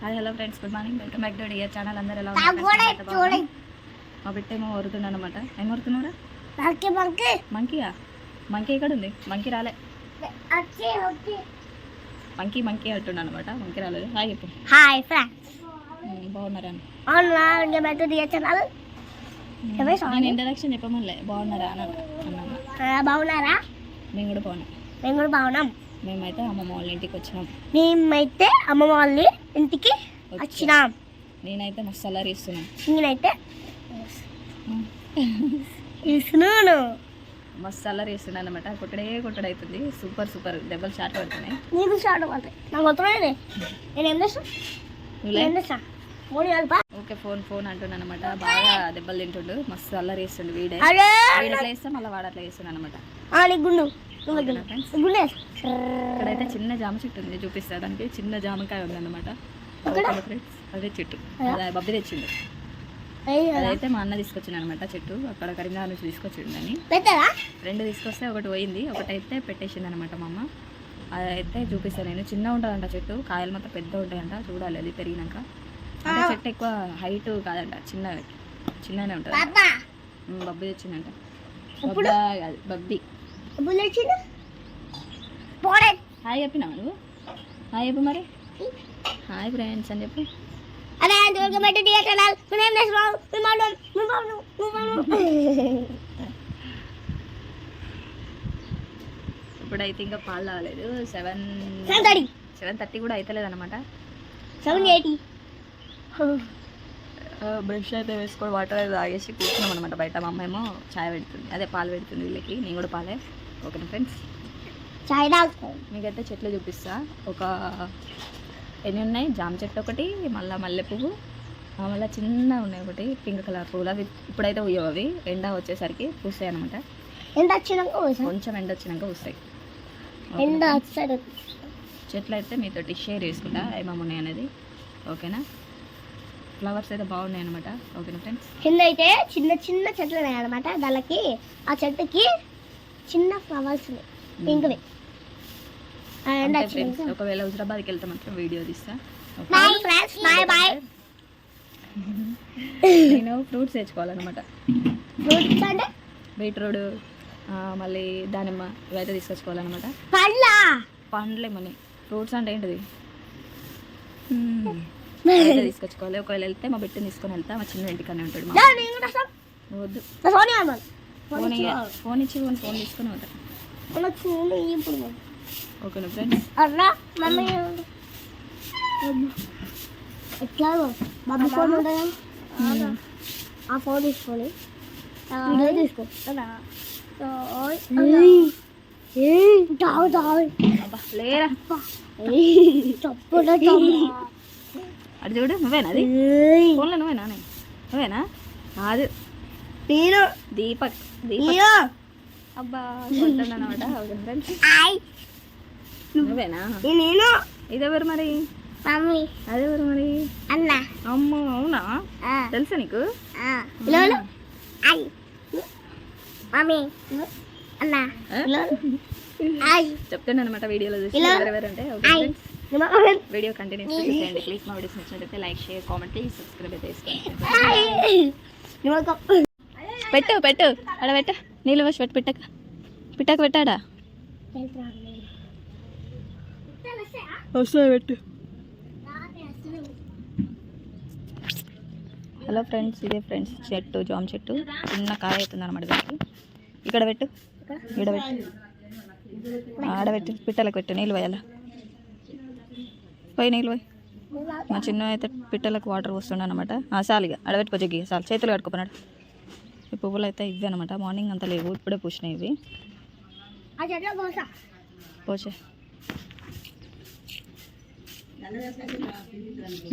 Hi hello friends good morning welcome back to dear channel అందరూ ఎలా ఉన్నారు? మా బిడ్డ ఏమో వరుతుంది అనమాట ఏం వరుతున్నావురా మంకి మంకి మంకీయా మంకీ ఎక్కడ ఉంది. మంకీ రాలే. మంకీ మంకీ అంటున్నాను అనమాట మంకీ రాలేదు. హాయ్ చెప్పు. హాయ్ ఫ్రెండ్స్ బాగున్నారా? నేను ఇంట్రడక్షన్ చెప్పమలే. బాగున్నారా? అని అన్నాను. బాగున్నారా? మేము కూడా బాగున్నాం. మేము కూడా బాగున్నాం. మేమైతే అమ్మమ్మ వాళ్ళ ఇంటికి వచ్చినాం. మేమైతే అమ్మమ్మ వాళ్ళ ఇంటికి వచ్చినాం. నేనైతే మస్తు అల్లరి ఇస్తున్నాను నేనైతే ఇస్తున్నాను మస్తు అల్లరి ఇస్తున్నాను అనమాట కొట్టడే కొట్టడు అవుతుంది. Super super. దెబ్బలు షార్ట్ పడుతున్నాయి. నీకు స్టార్ట్ అవ్వాలి నాకు వస్తున్నాయి నేను ఏం చేస్తా? నువ్వులే ఏం చేస్తా? మూడు కలపా ఓకే ఫోన్ ఫోన్ అంటున్నాను అనమాట బాగా దెబ్బలు తింటుండు. మస్తు అల్లరి వేస్తుండు వీడే. ఎట్లా వేస్తే మళ్ళీ వాడు అట్లా వేస్తున్నాడు అనమాట గుండు. ఇక్కడైతే చిన్న జామ చెట్టు ఉంది చూపిస్తా. దానికి చిన్న జామకాయ ఉంది అనమాట ఫ్రెండ్స్ అదే చెట్టు. బబ్బి తెచ్చిండు. అదైతే మా అన్న తీసుకొచ్చిండు అనమాట చెట్టు. అక్కడ కరీంనగర్ నుంచి తీసుకొచ్చిండు అని పెట్టారా రెండు తీసుకొస్తే ఒకటి పోయింది. ఒకటి అయితే పెట్టేసింది అనమాట మా అమ్మ. అదైతే చూపిస్తాను నేను. చిన్న ఉంటుందంట చెట్టు. కాయలు మొత్తం పెద్ద ఉంటాయంట. చూడాలి అది పెరిగినాక. అంటే చెట్టు ఎక్కువ హైట్ కాదంట. చిన్న చిన్ననే ఉంటుంది బబ్బి తెచ్చిందంట. బబ్బా కాదు, బబ్బి. పోడే హాయ్ చెప్పినావా నువ్వు? హాయ్ చెప్పు మరి. హాయ్ ఫ్రెండ్స్ అని చెప్పు. అరే దూరగా పెట్టి దిగే ఛానల్ నేనేం చేస్తున్నావు? మీ మాట మీ మాట మీ ఇప్పుడైతే ఇంకా పాలు తాగలేదు. Seven seven thirty. Seven thirty కూడా అవుతలేదు అనమాట సెవెన్ ఎయిటీ. బ్రష్ అయితే వేసుకొని వాటర్ అయితే తాగేసి కూర్చున్నాం అనమాట బయట మా అమ్మ ఏమో చాయ్ పెడుతుంది. అదే పాలు పెడుతుంది వీళ్ళకి. నేను కూడా పాలే. ఓకేనా ఫ్రెండ్స్? చాయ్ తాగుతాం. మీకైతే చెట్లు చూపిస్తా. ఒక ఎన్ని ఉన్నాయి? జామ చెట్టు ఒకటి మళ్ళీ మల్లె పువ్వు మళ్ళీ చిన్న ఉన్నాయి ఒకటి. పింక్ కలర్ పువ్వులు. అవి ఇప్పుడైతే ఉయ్యవు అవి. ఎండ వచ్చేసరికి పూస్తాయి అనమాట ఎంత వచ్చినాక కొంచెం ఎండ వచ్చినాక వస్తాయి ఎండ చెట్లు అయితే మీతోటి షేర్ చేసుకుంటా. ఏమేమి ఉన్నాయి అనేది? ఓకేనా? ఫ్లవర్స్ అయితే బాగున్నాయి అనమాట ఓకేనా ఫ్రెండ్స్? కింద అయితే చిన్న చిన్న చెట్లు ఉన్నాయి అనమాట దానికి ఆ చెట్టుకి చిన్న ఫ్లవర్స్ ఉన్నాయి. పింక్వి. ఫ్రెండ్స్. ఒకవేళ హుజరాబాద్కి వెళ్తే మాత్రం వీడియో తీస్తా? బాయ్ ఫ్రెండ్స్ బాయ్ బాయ్ నేను ఫ్రూట్స్ తెచ్చుకోవాలన్నమాట. ఫ్రూట్స్ అంటే? బీట్రూట్ మళ్ళీ దానిమ్మ ఇవైతే తీసుకొచ్చుకోవాలన్నమాట. పళ్ళ పండ్లేమని ఫ్రూట్స్ అంటే ఏంటిది? తీసుకొచ్చుకోవాలి. ఒకవేళ వెళ్తే మా బిడ్డని తీసుకొని వెళ్తా. మా చిన్న ఇంటికనే ఉంటాడు వద్దు. ఫోన్ ఇచ్చి ఫోన్ ఫోన్ తీసుకొని ఇప్పుడు ఓకేనా ఫ్రెండ్స్? అన్నా మమ్మీ. ఎట్లా మమ్మీ ఫోన్ ఉంటుంది ఆ ఫోన్ తీసుకొని తీసుకో. లేరా? అటు చూడు నువ్వేనా అది? ఫోన్లో నువ్వేనా? నువ్వేనా? కాదు నేను దీపక్. దీపక్. అబ్బా నువ్వేనా? నేను. ఇదెవరు మరి? మమ్మీ. అదెవరు మరి? అన్న. అమ్మో అవునా? తెలుసా నీకు? మమ్మీ. అన్న. చెప్తాను అనమాట వీడియోలో చూసి ఇలా? ఎవరెవరు అంటే ఓకే వీడియో కంటిన్యూ చేయండి ప్లీజ్ మా వీడియోస్ నచ్చినట్లయితే like share comment please subscribe అయితే చేసుకోండి పెట్టు పెట్టు. అక్కడ పెట్టు. నీళ్ళు పోసి పెట్టు పెట్టక. పిట్టక పెట్టాడా? పెట్టు. హలో ఫ్రెండ్స్ ఇదే ఫ్రెండ్స్ చెట్టు జామ చెట్టు. చిన్న కాయ అవుతుంది అనమాట దానికి. ఇక్కడ పెట్టు. ఇక్కడ పెట్టు. ఆడబెట్టు పిట్టలకు పెట్టు నీళ్ళు పోయాలా? పోయి నీళ్ళు పోయి మా చిన్న అయితే పిట్టలకు వాటర్ పోస్తుండ అనమాట సాలిగా ఆడబెట్టుకో జగ్గి సాల్ చేతులు కట్టుకున్నాడు ఈ పువ్వులు అయితే ఇవి అనమాట మార్నింగ్ అంతా లేవు ఇప్పుడే పూసినాయి ఇవి. పోచే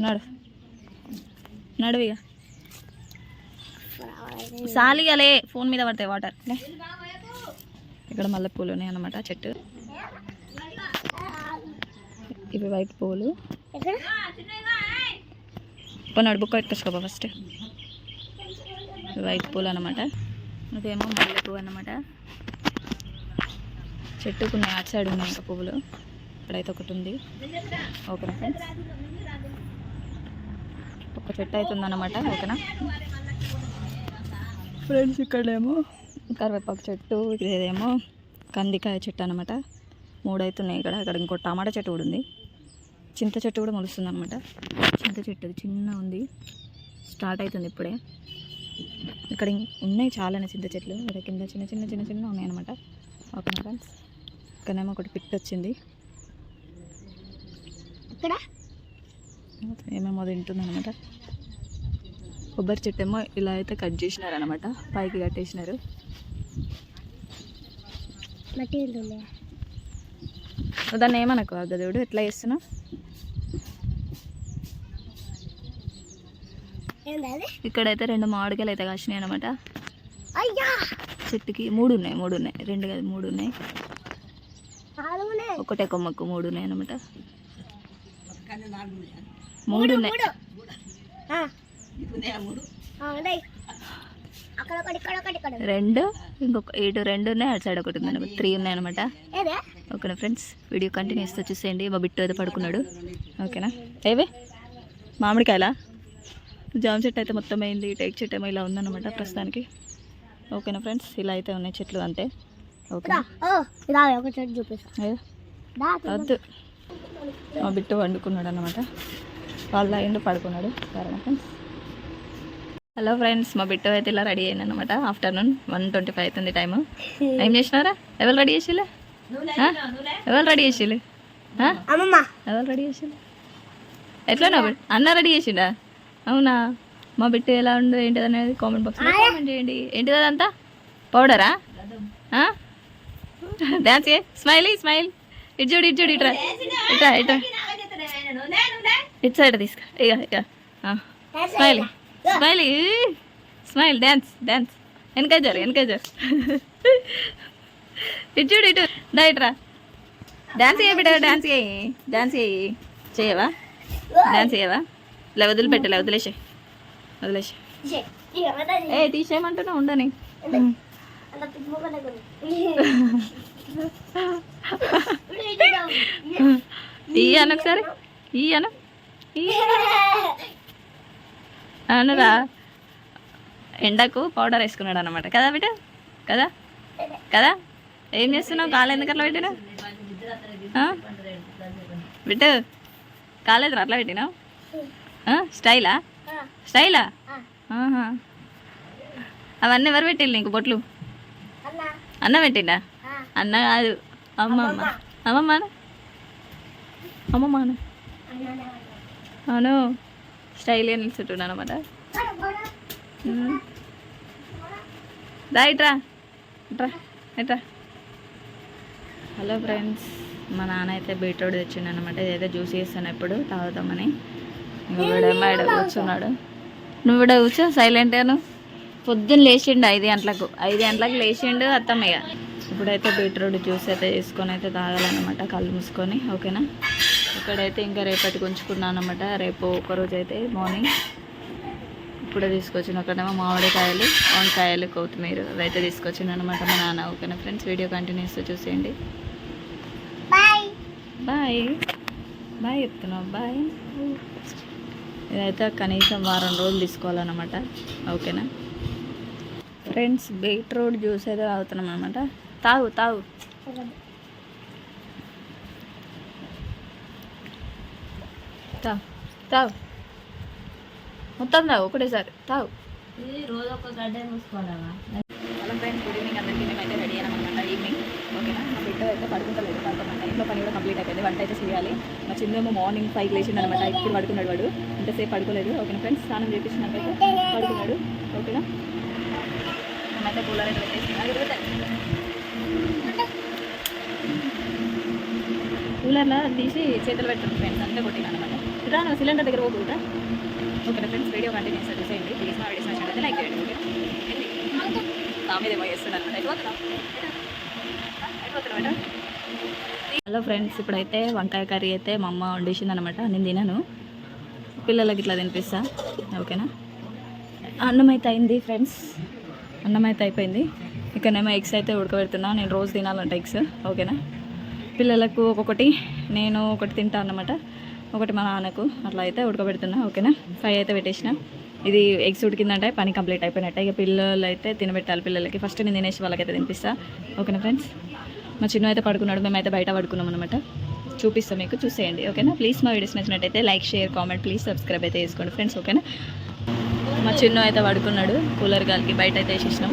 నడు. నడు ఇక సాలిగలే ఫోన్ మీద పడతాయి వాటర్. ఇక్కడ మల్లె పూలు ఉన్నాయి అన్నమాట చెట్టు. ఇవి వైట్ పూలు. కొన్నాడు బుక్ పెట్టుకోబా ఫస్ట్. వైట్ పూలు అనమాట ఇదేమో మల్లె పువ్వు అనమాట చెట్టుకు ఉన్నాయి అటు సైడ్ ఉన్నాయి ఇంకా పువ్వులు. ఇక్కడైతే ఒకటి ఉంది. Okay friends? ఒక చెట్టు అవుతుందన్నమాట ఓకేనా? ఫ్రెండ్స్ ఇక్కడేమో కరివేపాకు చెట్టు ఇదేమో కందికాయ చెట్టు అనమాట మూడు అవుతున్నాయి ఇక్కడ ఇక్కడ ఇంకో టమాటా చెట్టు కూడా ఉంది. చింత చెట్టు కూడా మొలుస్తుంది అనమాట చింత చెట్టు అది చిన్న ఉంది. స్టార్ట్ అవుతుంది ఇప్పుడే. ఇక్కడ ఉన్నాయి చాలానే చింత చెట్లు. ఇక్కడ కింద చిన్న చిన్న చిన్న చిన్న ఉన్నాయి అనమాట ఓకేనా ఫ్రెండ్స్. ఇక్కడేమో ఒకటి పిట్ వచ్చింది. ఇక్కడ ఏమేమో తింటుంది అనమాట కొబ్బరి చెట్టు ఏమో ఇలా అయితే కట్ చేసినారు అనమాట పైకి కట్టేసినారు. దాన్ని ఏమనకు? గదుడు ఎట్లా చేస్తున్నావు ఏంది అది ఇక్కడైతే రెండు మామిడికాయలు అయితే కాసినాయి అనమాట అయ్యా! చెట్టుకి మూడు ఉన్నాయి మూడు ఉన్నాయి. రెండు కాదు మూడు ఉన్నాయి. నాలుగునే ఒకటే కొమ్మకు మూడు ఉన్నాయి అనమాట మూడు ఉన్నాయి. రెండు ఇంకొక ఇటు రెండు ఉన్నాయి అటు సైడ్ ఒకటి ఉంది అనమాట త్రీ ఉన్నాయి అనమాట ఏదే? ఓకేనా ఫ్రెండ్స్? వీడియో కంటిన్యూస్తో చూసేయండి మా బిట్టు అయితే పడుకున్నాడు. ఓకేనా? ఏవే? మామిడికాయలా? జామ చెట్టు అయితే మొత్తం అయింది టేక్ చెట్టు ఏమో ఇలా ఉందన్నమాట ప్రస్తుతానికి. ఓకేనా ఫ్రెండ్స్? ఇలా అయితే ఉన్నాయి చెట్లు అంతే. ఓకే వద్దు. మా బిట్టు వండుకున్నాడు అనమాట వాళ్ళ అయిండు పడుకున్నాడు. సరేనా ఫ్రెండ్స్? హలో ఫ్రెండ్స్ మా బిట్టు అయితే ఇలా రెడీ అయింది అనమాట ఆఫ్టర్నూన్ వన్ ట్వంటీ ఫైవ్ అవుతుంది టైము. ఏం చేసినారా ఎవరు రెడీ చేసిలే ఎవరు రెడీ చేసిలే ఎవరు రెడీ చేసిండు ఎట్లా నా అన్న రెడీ చేసిండా? అవునా? మా బిట్టు ఎలా ఉందో ఏంటిది అనేది కామెంట్ బాక్స్లో కామెంట్ చేయండి. ఏంటిది అదంతా? పౌడరా డాన్స్ ఏ? స్మైల్ స్మైల్ ఇటు చూడు ఇటు చూడు ఇట్రా ఇట్రా ఇట్రా ఇటు సైడ్ తీసుకో. ఇక ఇక smile smile smile dance dance వెనక జరు ఇటు చూడు ఇటు. దా ఇట్రా డ్యాన్స్ చేయ బిడ్డ డాన్స్ చేయి. డ్యాన్స్ చేయి. చేయవా? డ్యాన్స్ చేయవా? ఇలా వదిలిపెట్టు ఇలా వదిలేసే వదిలేసే ఏ తీసేయమంటున్నా ఉండని. ఈ అను ఒకసారి. ఈ అను. అనురా. ఎండకు పౌడర్ వేసుకున్నాడు అనమాట కదా బిడ్డ? కదా? కదా? ఏం చేస్తున్నావు? కాలు ఎందుకు అట్లా పెట్టినా బిడ్డ కాలేదు అట్లా పెట్టినావు? స్టైలా? స్టైలా. అవన్నీ ఎవరు పెట్టిల్లు నీకు బొట్లు? అన్న. పెట్టిండా? అన్న కాదు. అమ్మమ్మ. అమ్మమ్మ. అమ్మమ్మ. అవును. స్టైల్గా నిల్చుంటున్నాను అనమాట రా ఇట్రా ఇట్రా ఇట్రా హలో ఫ్రెండ్స్ మా నాన్న అయితే బీట్రూట్ తెచ్చిండు అనమాట ఇదైతే జ్యూస్ చేస్తాను ఎప్పుడు తాగుతామని నువ్వు కూడా ఇక్కడ కూర్చున్నాడు నువ్వు ఇక్కడ కూర్చో సైలెంట్గాను పొద్దున్న లేచిండు ఐదు గంటలకు. ఐదు గంటలకు లేచిండు అత్తమ్మ ఇక ఇప్పుడైతే బీట్రూట్ జ్యూస్ అయితే చేసుకొని అయితే తాగాలన్నమాట కళ్ళు మూసుకొని ఓకేనా? ఇక్కడైతే ఇంకా రేపటికి ఉంచుకున్నాను అనమాట రేపు ఒకరోజు అయితే మార్నింగ్ ఇప్పుడే తీసుకొచ్చిన ఒకటేమో మామిడికాయలు వంకాయలు కొత్తిమీర అవైతే తీసుకొచ్చిండు అనమాట మా నాన్న ఓకేనా ఫ్రెండ్స్ వీడియో కంటిన్యూస్తో చూసేయండి. బాయ్ బాయ్ బాయ్ చెప్తున్నావు. బాయ్ ఇదైతే కనీసం వారం రోజులు తీసుకోవాలన్నమాట. ఓకేనా? ఫ్రెండ్స్ బీట్రూట్ జ్యూస్ అయితే తాగుతున్నాం అనమాట తాగు తాగు. తాగు తాగు. మొత్తం తాగు ఒకటేసారి. తాగు. రోజు ఒక గడ్డ మూసుకోవాలా హలో ఫ్రెండ్స్ గుడ్ ఈవినింగ్ అందరికీ మేమైతే రెడీ అయ్యామన్నమాట ఈవినింగ్ ఓకేనా? మా బిడ్డ అయితే పడుకుంటలేదు పడుకోమంట ఇంట్లో పని కూడా కంప్లీట్ అయిపోయింది. వంట అయితే చేయాలి. మా చిన్నేమో మార్నింగ్ ఫైవ్ లేచింది అనమాట ఇప్పుడు పడుకున్నాడు వాడు. ఇంతసేపు పడుకోలేదు. ఓకేనా ఫ్రెండ్స్? స్నానం చేపించినాకైతే పడుకున్నాడు. ఓకేనా? మేమైతే కూలర్ అయితే కూలర్లో తీసి చేతులు పెట్టండి ఫ్రెండ్స్. అంతే కొట్టినా అనమాట ఇదా నువ్వు సిలిండర్ దగ్గర పోకుండా ఓకేనా ఫ్రెండ్స్? వీడియో కంటిన్యూస్ చూసేయండి ప్లీజ్ మా వీడియోస్ నచ్చినట్లయితే లైక్ చేయండి. ఓకే నా మీద చేస్తున్నాను అనమాట ఎటు పోతున్నావు? ఎటు? పోతున్నావు? హలో ఫ్రెండ్స్ ఇప్పుడైతే వంకాయ కర్రీ అయితే మా అమ్మ వండేసింది అనమాట నేను తినను. పిల్లలకి ఇట్లా తినిపిస్తా. ఓకేనా? అన్నం అయితే అయింది ఫ్రెండ్స్. అన్నం అయితే అయిపోయింది ఇక్కడనేమో ఎగ్స్ అయితే ఉడకబెడుతున్నా. నేను రోజు తినాలంట ఎగ్స్. ఓకేనా? పిల్లలకు ఒక్కొక్కటి. నేను ఒకటి తింటా అన్నమాట. ఒకటి మా నాన్నకు అట్లా అయితే ఉడకబెడుతున్నా. ఓకేనా? ఫ్రై అయితే పెట్టేసిన. ఇది ఎగ్స్ ఉడికిందంటే పని కంప్లీట్ అయిపోయినట్టే. ఇక పిల్లలు అయితే తినబెట్టాలి పిల్లలకి. ఫస్ట్ నేను తినేసి వాళ్ళకైతే తినిపిస్తా. ఓకేనా ఫ్రెండ్స్? మా చిన్న అయితే పడుకున్నాడు మేమైతే బయట పడుకున్నాం అనమాట చూపిస్తాం మీకు చూసేయండి ఓకేనా? ప్లీజ్ మా వీడియోస్ నచ్చినట్టయితే like share comment please subscribe అయితే చేసుకోండి ఫ్రెండ్స్ ఓకేనా? మా చిన్న అయితే పడుకున్నాడు కూలర్ గాలికి బయట అయితే వేసేసినాం.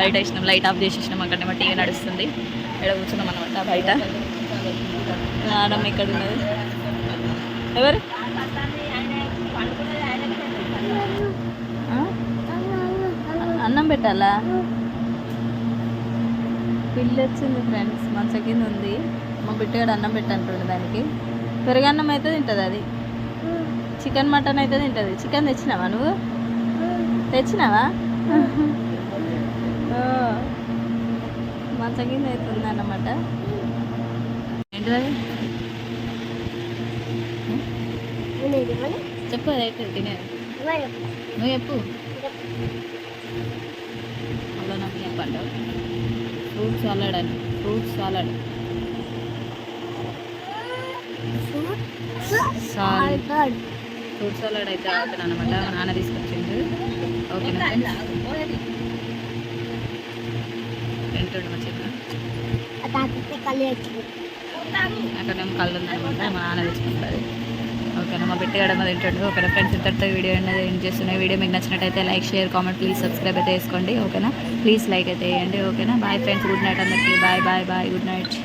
బయట వేసినాం లైట్ ఆఫ్ చేసేసినాం అక్కడ మా టీవీ నడుస్తుంది. ఇక్కడ కూర్చున్నాం అనమాట బయట. ఆడమ్మ ఇక్కడ ఉన్నది. ఎవరు? అన్నం పెట్టాలా? పిల్లి వచ్చింది ఫ్రెండ్స్ మంచ కింద ఉంది. మా బిడ్డగాడు అన్నం పెట్టంటుండే దానికి. పెరుగన్నం అయితే తింటుంది అది. చికెన్ మటన్ అయితే తింటుంది. చికెన్ తెచ్చినావా నువ్వు? తెచ్చినావా. మంచం కింద అయితే ఉందన్నమాట. ఏంటిది ఉన్నది ఇవ్వండి. చెప్పు అదైతే తినేది ఇవ్వండి. నువ్వు చెప్పు. మళ్ళీ నాకు చెప్పండి ఫ్రూట్ సాలడ్ అని. Fruit salad. ఫ్రూట్ సాలడ్ అయితే అవుతున్నాను అనమాట మా నాన్న తీసుకొచ్చిండు. ఓకేనా తింటుండు మా చిన్న అక్కడ మేము కళ్ళు ఉందనమాట మా నాన్న తెచ్చుకుంటుంది ఓకేనా? మా బిడ్డ తింటాడు ఓకేనా ఫ్రెండ్స్ ఇంతటితో వీడియో అనేది ఏం చేస్తున్నాయి వీడియో. మీకు నచ్చినట్టయితే like share comment please subscribe అయితే చేసుకోండి ఓకేనా? ప్లీజ్ లైక్ అయితే వేయండి ఓకేనా? బాయ్ ఫ్రెండ్స్ గుడ్ నైట్ అందరికీ. Bye bye bye good night